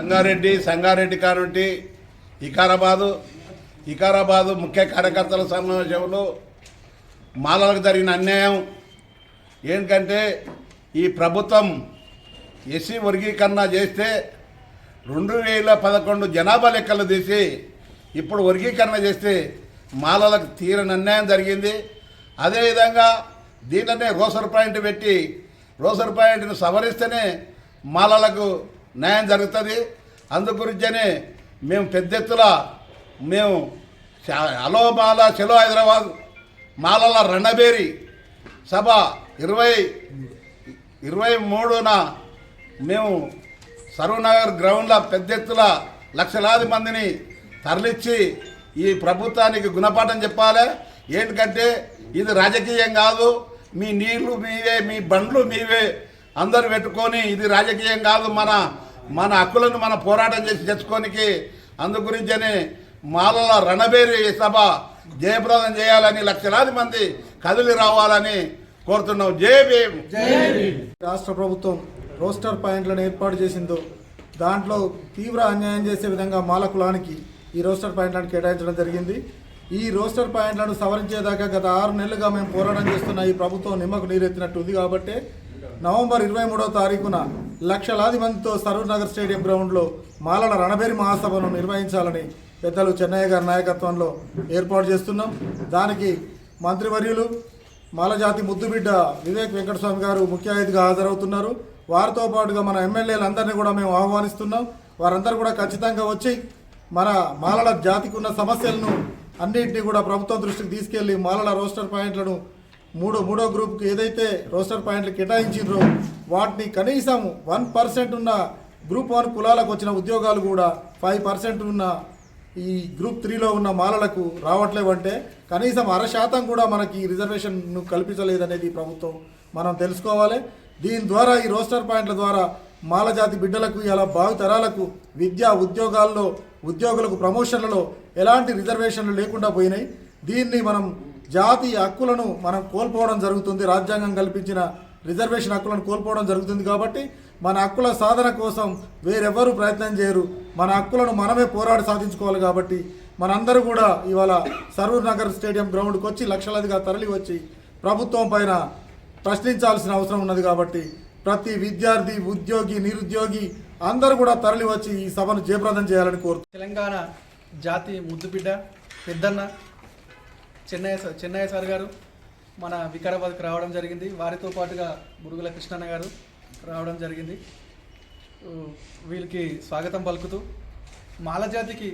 సంగారెడ్డి సంగారెడ్డి కానుంటి వికారాబాదు వికారాబాదు ముఖ్య కార్యకర్తల సమావేశంలో మాలలకు జరిగిన అన్యాయం ఏంటంటే ఈ ప్రభుత్వం ఎస్సీ వర్గీకరణ చేస్తే రెండు వేల పదకొండు జనాభా లెక్కలు తీసి ఇప్పుడు వర్గీకరణ చేస్తే మాలలకు తీరని అన్యాయం జరిగింది. అదేవిధంగా దీనినే రోసర్ పాయింట్ పెట్టి రోసర్ పాయింట్ను సవరిస్తేనే మాలలకు న్యాయం జరుగుతుంది. అందుగురించనే మేము పెద్ద ఎత్తున మేము అలోమాల చెలో హైదరాబాద్ మాలల రణబేరి సభ ఇరవై ఇరవై మూడున మేము సర్వనగర్ గ్రౌండ్లో పెద్ద ఎత్తున లక్షలాది మందిని తరలిచ్చి ఈ ప్రభుత్వానికి గుణపాఠం చెప్పాలి. ఏంటంటే ఇది రాజకీయం కాదు. మీ నీళ్ళు మీవే మీ బండ్లు మీవే. అందరు పెట్టుకొని ఇది రాజకీయం కాదు మన మన హక్కులను మన పోరాటం చేసి తెచ్చుకోనికి అందు గురించనే మాలల రణబేరి సభ జయప్రదం చేయాలని లక్షలాది మంది కదిలి రావాలని కోరుతున్నాం. జై భీమ్! రాష్ట్ర ప్రభుత్వం రోస్టర్ పాయింట్లను ఏర్పాటు చేసిందో దాంట్లో తీవ్ర అన్యాయం చేసే విధంగా మాల కులానికి ఈ రోస్టర్ పాయింట్లను కేటాయించడం జరిగింది. ఈ రోస్టర్ పాయింట్లను సవరించేదాకా గత ఆరు నెలలుగా మేము పోరాటం చేస్తున్న ఈ ప్రభుత్వం నిమ్మకు నీరెత్తినట్టు ఉంది కాబట్టి నవంబర్ ఇరవై మూడవ తారీఖున లక్షలాది మందితో సరూర్ నగర్ స్టేడియం గ్రౌండ్లో మాలల రణబేరి మహాసభను నిర్వహించాలని పెద్దలు చెన్నయ్య గారి నాయకత్వంలో ఏర్పాటు చేస్తున్నాం. దానికి మంత్రివర్యులు మాలజాతి ముద్దుబిడ్డ వివేక్ వెంకటస్వామి గారు ముఖ్య అతిథిగా హాజరవుతున్నారు. వారితో పాటుగా మన ఎమ్మెల్యేలందరినీ కూడా మేము ఆహ్వానిస్తున్నాం. వారందరూ కూడా ఖచ్చితంగా వచ్చి మన మాలల జాతికి ఉన్న సమస్యలను అన్నింటినీ కూడా ప్రభుత్వం దృష్టికి తీసుకెళ్ళి మాలల రోస్టర్ పాయింట్లను మూడో మూడో గ్రూప్కి ఏదైతే రోస్టర్ పాయింట్లు కేటాయించిండ్రో వాటిని కనీసం వన్ పర్సెంట్ ఉన్న గ్రూప్ వన్ కులాలకు వచ్చిన ఉద్యోగాలు కూడా ఫైవ్ పర్సెంట్ ఉన్న ఈ గ్రూప్ త్రీలో ఉన్న మాలలకు రావట్లేవంటే కనీసం అర శాతం కూడా మనకి రిజర్వేషన్ను కల్పించలేదనేది ఈ ప్రభుత్వం మనం తెలుసుకోవాలి. దీని ద్వారా ఈ రోస్టర్ పాయింట్ల ద్వారా మాలజాతి బిడ్డలకు ఇలా భావితరాలకు విద్యా ఉద్యోగాల్లో ఉద్యోగులకు ప్రమోషన్లలో ఎలాంటి రిజర్వేషన్లు లేకుండా పోయినాయి. దీన్ని మనం జాతి హక్కులను మనం కోల్పోవడం జరుగుతుంది. రాజ్యాంగం కల్పించిన రిజర్వేషన్ హక్కులను కోల్పోవడం జరుగుతుంది కాబట్టి మన హక్కుల సాధన కోసం వేరెవ్వరూ ప్రయత్నం చేయరు. మన హక్కులను మనమే పోరాడి సాధించుకోవాలి కాబట్టి మనందరూ కూడా ఇవాళ సరూర్ నగర్ స్టేడియం గ్రౌండ్కి వచ్చి లక్షలాదిగా తరలి వచ్చి ప్రభుత్వం పైన ప్రశ్నించాల్సిన అవసరం ఉన్నది కాబట్టి ప్రతి విద్యార్థి ఉద్యోగి నిరుద్యోగి అందరూ కూడా తరలి వచ్చి ఈ సభను జయప్రదం చేయాలని కోరుతున్నాను తెలంగాణ జాతి ముద్దుబిడ్డ పెద్దన్న చెన్నయ్య సార్ చెన్నయ్య సార్ గారు మన వికారాబాద్కి రావడం జరిగింది. వారితో పాటుగా మురుగుల కృష్ణన్న గారు రావడం జరిగింది. వీళ్ళకి స్వాగతం పలుకుతూ మాలజాతికి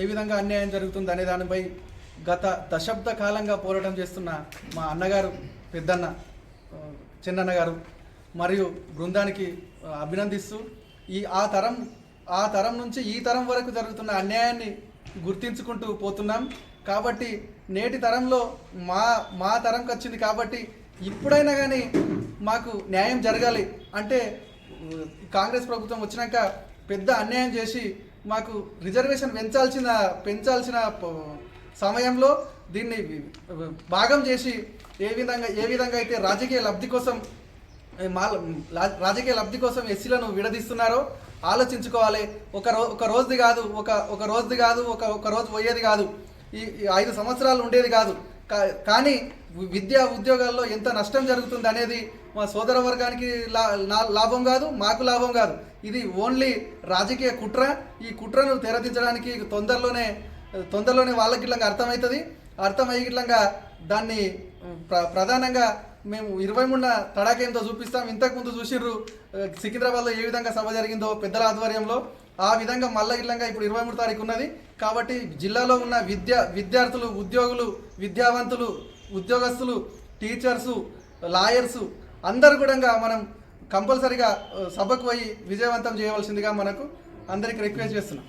ఏ విధంగా అన్యాయం జరుగుతుంది అనే దానిపై గత దశాబ్ద కాలంగా పోరాటం చేస్తున్న మా అన్నగారు పెద్దన్న చిన్నన్న గారు మరియు బృందానికి అభినందిస్తూ ఈ ఆ తరం ఆ తరం నుంచి ఈ తరం వరకు జరుగుతున్న అన్యాయాన్ని గుర్తించుకుంటూ పోతున్నాం. కాబట్టి నేటి తరంలో మా మా తరంకి వచ్చింది కాబట్టి ఇప్పుడైనా కానీ మాకు న్యాయం జరగాలి. అంటే కాంగ్రెస్ ప్రభుత్వం వచ్చినాక పెద్ద అన్యాయం చేసి మాకు రిజర్వేషన్ పెంచాల్సిన పెంచాల్సిన సమయంలో దీన్ని భాగం చేసి ఏ విధంగా ఏ విధంగా అయితే రాజకీయ లబ్ధి కోసం మా మాల రాజకీయ లబ్ధి కోసం ఎస్సీలను విడదీస్తున్నారో ఆలోచించుకోవాలి. ఒక రో ఒక రోజుది కాదు ఒక ఒక రోజుది కాదు ఒక ఒక రోజు పోయేది కాదు. ఈ ఐదు సంవత్సరాలు ఉండేది కాదు. కా- కానీ విద్యా ఉద్యోగాల్లో ఎంత నష్టం జరుగుతుంది అనేది మా సోదర వర్గానికి లా లాభం కాదు మాకు లాభం కాదు. ఇది ఓన్లీ రాజకీయ కుట్ర. ఈ కుట్రను తెరదించడానికి తొందరలోనే తొందరలోనే వాళ్ళకి ఇట్లా అర్థమవుతుంది. అర్థమయ్యేట్లంగా దాన్ని ప్ర ప్రధానంగా మేము ఇరవై మూడున తడాకేంతో చూపిస్తాం. ఇంతకుముందు చూసిర్రు సికింద్రాబాద్లో ఏ విధంగా సభ జరిగిందో పెద్దల ఆధ్వర్యంలో. ఆ విధంగా మళ్ళా ఇప్పుడు ఇరవై మూడు తారీఖు ఉన్నది. కాబట్టి జిల్లాలో ఉన్న విద్య విద్యార్థులు ఉద్యోగులు విద్యావంతులు ఉద్యోగస్తులు టీచర్సు లాయర్సు అందరు కూడా మనం కంపల్సరిగా సభకు పోయి విజయవంతం చేయవలసిందిగా మనకు అందరికి రిక్వెస్ట్ చేస్తున్నాం.